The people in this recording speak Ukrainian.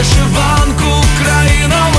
Вишиванку, країна